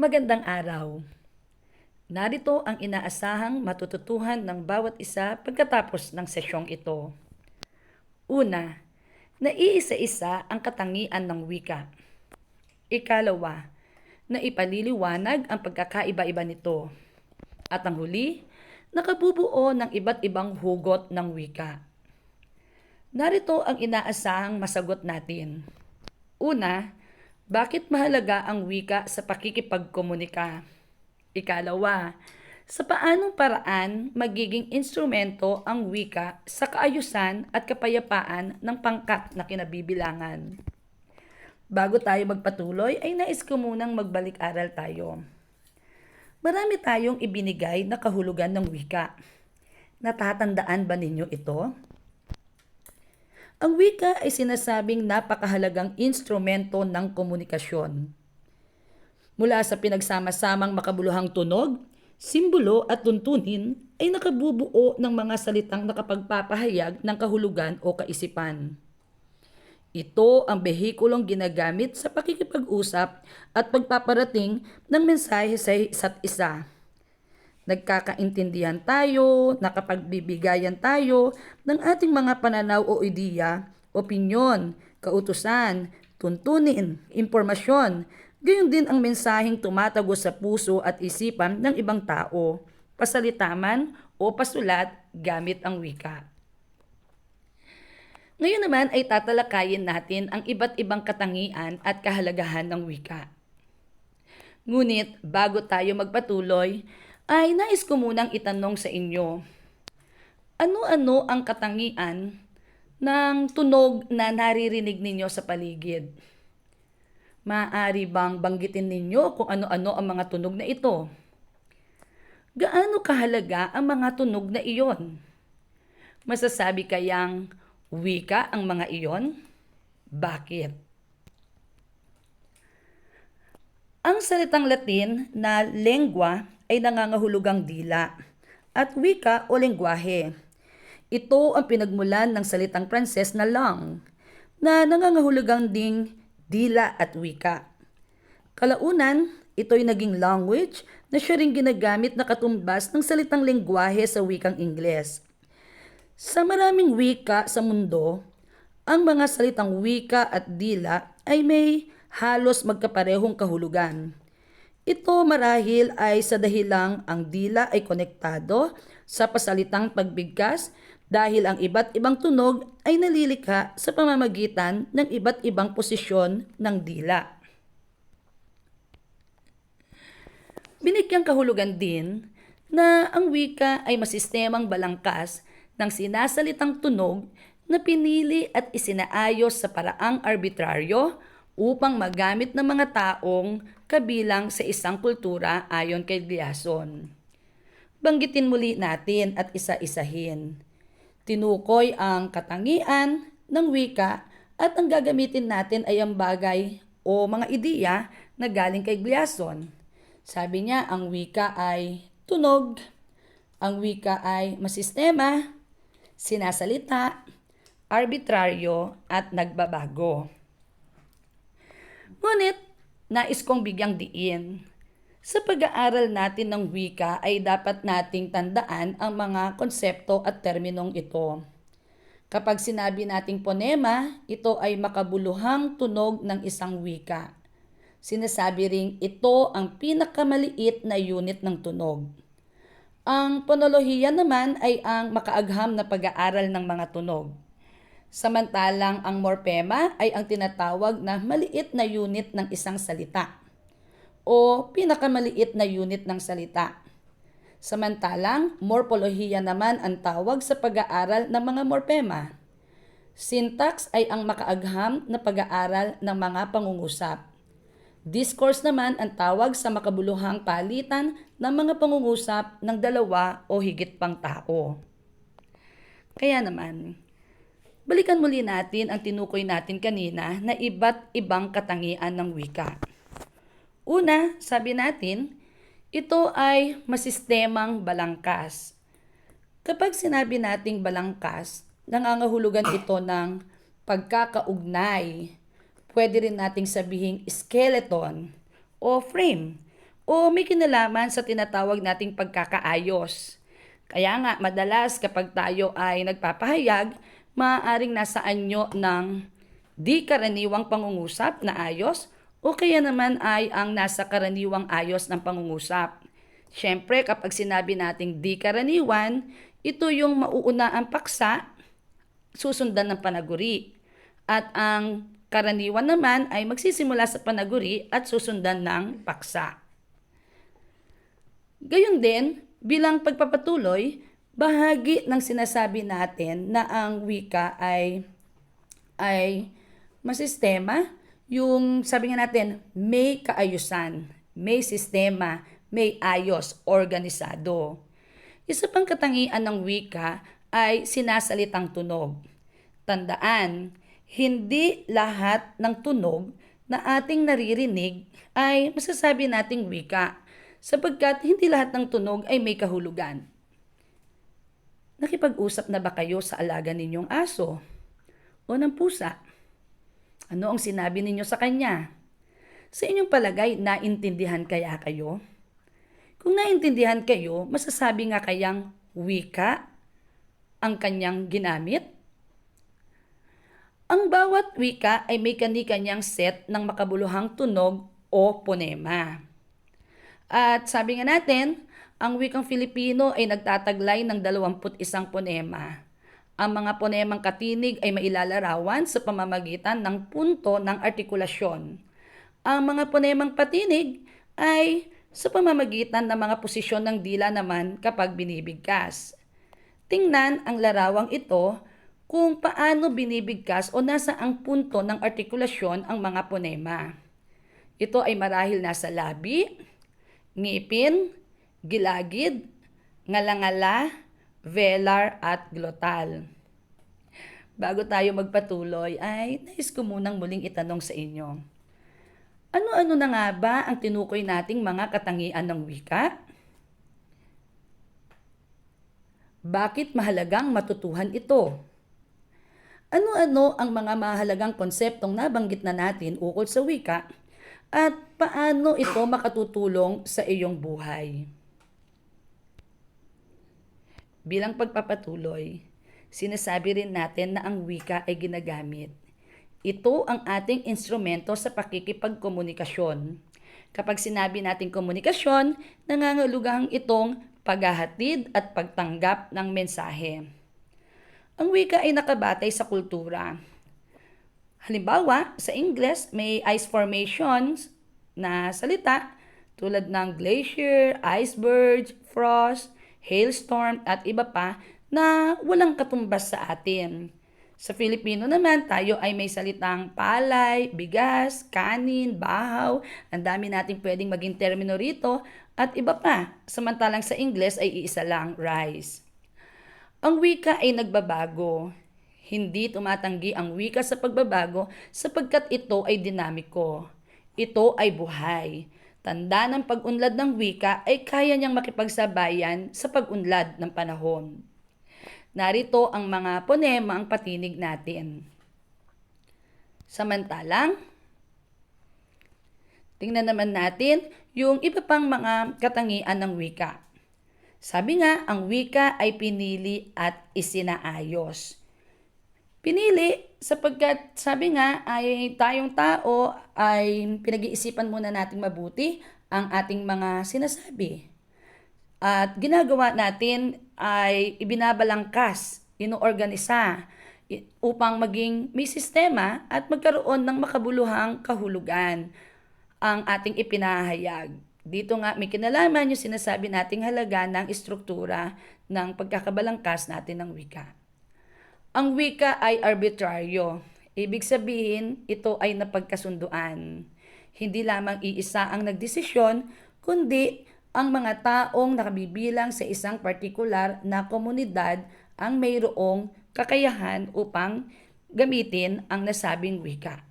Magandang araw. Narito ang inaasahang matututuhan ng bawat isa pagkatapos ng sesyong ito. Una, naiisa-isa ang katangian ng wika. Ikalawa, na ipaliliwanag ang pagkakaiba-iba nito. At ang huli, nakabubuo ng iba't ibang hugot ng wika. Narito ang inaasahang masagot natin. Una, bakit mahalaga ang wika sa pakikipagkomunika? Ikalawa, sa paanong paraan magiging instrumento ang wika sa kaayusan at kapayapaan ng pangkat na kinabibilangan? Bago tayo magpatuloy ay nais ko munang magbalik-aral tayo. Marami tayong ibinigay na kahulugan ng wika. Natatandaan ba ninyo ito? Ang wika ay sinasabing napakahalagang instrumento ng komunikasyon. Mula sa pinagsama-samang makabuluhang tunog, simbolo at tuntunin ay nakabubuo ng mga salitang nakapagpapahayag ng kahulugan o kaisipan. Ito ang behikulong ginagamit sa pakikipag-usap at pagpaparating ng mensahe sa isa't isa nagkakaintindihan tayo, nakapagbibigayan tayo ng ating mga pananaw o ideya, opinyon, kautusan, tuntunin, impormasyon, gayon din ang mensaheng tumatago sa puso at isipan ng ibang tao, pasalitaman o pasulat gamit ang wika. Ngayon naman ay tatalakayin natin ang iba't ibang katangian at kahalagahan ng wika. Ngunit bago tayo magpatuloy, ay nais ko munang itanong sa inyo, ano-ano ang katangian ng tunog na naririnig ninyo sa paligid? Maaari bang banggitin ninyo kung ano-ano ang mga tunog na ito? Gaano kahalaga ang mga tunog na iyon? Masasabi kayang wika ang mga iyon? Bakit? Ang salitang Latin na lengua ay nangangahulugang dila at wika o lengguwahe. Ito ang pinagmulan ng salitang Pranses na lang na nangangahulugang ding dila at wika. Kalaunan, ito'y naging language na siya rin ginagamit na katumbas ng salitang lengguwahe sa wikang Ingles. Sa maraming wika sa mundo, ang mga salitang wika at dila ay may halos magkaparehong kahulugan. Ito marahil ay sa dahilang ang dila ay konektado sa pasalitang pagbigkas dahil ang iba't ibang tunog ay nalilikha sa pamamagitan ng iba't ibang posisyon ng dila. Binigyang kahulugan din na ang wika ay masistemang balangkas ng sinasalitang tunog na pinili at isinaayos sa paraang arbitraryo upang magamit ng mga taong kabilang sa isang kultura ayon kay Gliason. Banggitin muli natin at isa-isahin. Tinukoy ang katangian ng wika at ang gagamitin natin ay ang bagay o mga ideya na galing kay Gliason. Sabi niya, ang wika ay tunog, ang wika ay masistema, sinasalita, arbitraryo at nagbabago. Ngunit, nais kong bigyang diin. Sa pag-aaral natin ng wika ay dapat nating tandaan ang mga konsepto at terminong ito. Kapag sinabi nating ponema, ito ay makabuluhang tunog ng isang wika. Sinasabi ring ito ang pinakamaliit na unit ng tunog. Ang ponolohiya naman ay ang makaagham na pag-aaral ng mga tunog. Samantalang ang morpema ay ang tinatawag na maliit na unit ng isang salita o pinakamaliit na unit ng salita. Samantalang morpolohiya naman ang tawag sa pag-aaral ng mga morpema. Syntax ay ang makaagham na pag-aaral ng mga pangungusap. Discourse naman ang tawag sa makabuluhang palitan ng mga pangungusap ng dalawa o higit pang tao. Kaya naman, Balikan muli natin ang tinukoy natin kanina na iba't ibang katangian ng wika. Una, sabi natin, ito ay masistemang balangkas. Kapag sinabi nating balangkas, nangangahulugan ito ng pagkakaugnay. Pwede rin nating sabihin skeleton o frame o may kinalaman sa tinatawag nating pagkakaayos. Kaya nga, madalas kapag tayo ay nagpapahayag, maaaring nasa anyo ng di karaniwang pangungusap na ayos o kaya naman ay ang nasa karaniwang ayos ng pangungusap. Siyempre, kapag sinabi nating di karaniwan, ito yung mauuna ang paksa, susundan ng panaguri. At ang karaniwan naman ay magsisimula sa panaguri at susundan ng paksa. Gayon din, bilang pagpapatuloy, bahagi ng sinasabi natin na ang wika ay ay masistema, yung sabi nga natin, may kaayusan, may sistema, may ayos, organisado. Isa pang katangian ng wika ay sinasalitang tunog. Tandaan, hindi lahat ng tunog na ating naririnig ay masasabi nating wika sapagkat hindi lahat ng tunog ay may kahulugan. Nakipag-usap na ba kayo sa alaga ninyong aso o ng pusa? Ano ang sinabi ninyo sa kanya? Sa inyong palagay, naintindihan kaya kayo? Kung naintindihan kayo, masasabi nga kayang wika ang kanyang ginamit? Ang bawat wika ay may kani-kanyang set ng makabuluhang tunog o ponema. At sabi nga natin, ang wikang Filipino ay nagtataglay ng 21 ponema. Ang mga ponemang katinig ay mailalarawan sa pamamagitan ng punto ng artikulasyon. Ang mga ponemang patinig ay sa pamamagitan ng mga posisyon ng dila naman kapag binibigkas. Tingnan ang larawang ito kung paano binibigkas o nasa ang punto ng artikulasyon ang mga ponema. Ito ay marahil nasa labi, ngipin, gilagid, ngalangala, velar at glotal. Bago tayo magpatuloy ay nais ko munang muling itanong sa inyo. Ano-ano na nga ba ang tinukoy nating mga katangian ng wika? Bakit mahalagang matutuhan ito? Ano-ano ang mga mahalagang konseptong nabanggit na natin ukol sa wika at paano ito makatutulong sa iyong buhay? Bilang pagpapatuloy, sinasabi rin natin na ang wika ay ginagamit ito ang ating instrumento sa pakikipagkomunikasyon. Kapag sinabi nating komunikasyon, nangangahulugang itong paghahatid at pagtanggap ng mensahe. Ang wika ay nakabatay sa kultura. Halimbawa, sa Ingles, may ice formations na salita tulad ng glacier, iceberg, frost, hailstorm at iba pa na walang katumbas sa atin. Sa Filipino naman, tayo ay may salitang palay, bigas, kanin, bahaw. Ang dami nating pwedeng maging termino rito at iba pa. Samantalang sa Ingles ay iisa lang, rice. Ang wika ay nagbabago. Hindi tumatanggi ang wika sa pagbabago sapagkat ito ay dinamiko. Ito ay buhay. Tanda ng pag-unlad ng wika ay kaya niyang makipagsabayan sa pag-unlad ng panahon. Narito ang mga ponema ang patinig natin. Samantalang, tingnan naman natin yung iba pang mga katangian ng wika. Sabi nga, ang wika ay pinili at isinaayos. Pinili sapagkat sabi nga ay tayong tao ay pinag-iisipan muna nating mabuti ang ating mga sinasabi. At ginagawa natin ay ibinabalangkas, inoorganisa upang maging may sistema at magkaroon ng makabuluhang kahulugan ang ating ipinahayag. Dito nga may kinalaman yung sinasabi nating halaga ng istruktura ng pagkakabalangkas natin ng wika. Ang wika ay arbitraryo. Ibig sabihin, ito ay napagkasunduan. Hindi lamang iisa ang nagdesisyon, kundi ang mga taong nakabibilang sa isang partikular na komunidad ang mayroong kakayahan upang gamitin ang nasabing wika.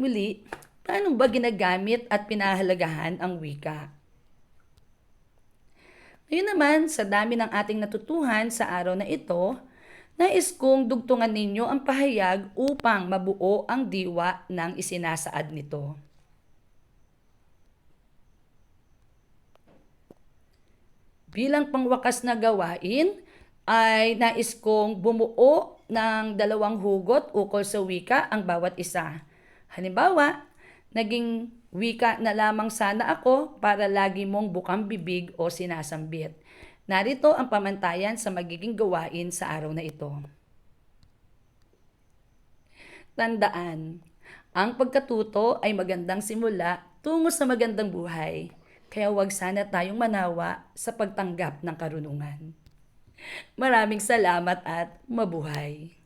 Muli, paano ba ginagamit at pinahalagahan ang wika? Ngayon naman, sa dami ng ating natutuhan sa araw na ito, nais kong dugtungan ninyo ang pahayag upang mabuo ang diwa ng isinasaad nito. Bilang pangwakas na gawain, ay nais kong bumuo ng dalawang hugot ukol sa wika ang bawat isa. Halimbawa, naging wika na lamang sana ako para lagi mong bukang bibig o sinasambit. Narito ang pamantayan sa magiging gawain sa araw na ito. Tandaan, ang pagkatuto ay magandang simula tungo sa magandang buhay. Kaya huwag sana tayong manawa sa pagtanggap ng karunungan. Maraming salamat at mabuhay.